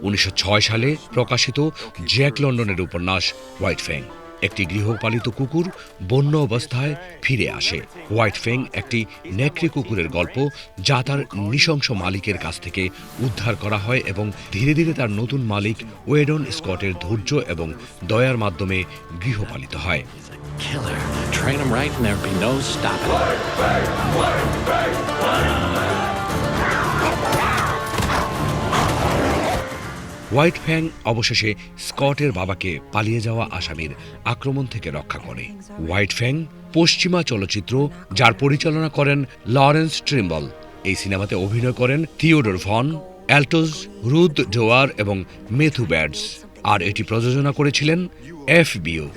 উনিশশো ছয় সালে প্রকাশিত জ্যাক লন্ডনের উপন্যাস হোয়াইট ফ্যাং একটি গৃহপালিত কুকুর বন্য অবস্থায় ফিরে আসে। হোয়াইট ফ্যাং একটি নেকড়ে কুকুরের গল্প যা তার নৃশংস মালিকের কাছ থেকে উদ্ধার করা হয় এবং ধীরে ধীরে তার নতুন মালিক ওয়েডন স্কটের ধৈর্য এবং দয়ার মাধ্যমে গৃহপালিত হয়। Killer. Train him right and there'd be no stopping. White Fang অবশেষে স্কটের বাবাকে পালিয়ে যাওয়া আসামির আক্রমণ থেকে রক্ষা করে। হোয়াইট ফ্যাং পশ্চিমা চলচ্চিত্র যার পরিচালনা করেন লরেন্স ট্রিম্বল। এই সিনেমাতে অভিনয় করেন থিওডোর ভন অ্যাল্টোজ রুদ ডোয়ার এবং মেথু ব্যাডস। আর এটি প্রযোজনা করেছিলেন এফবিও।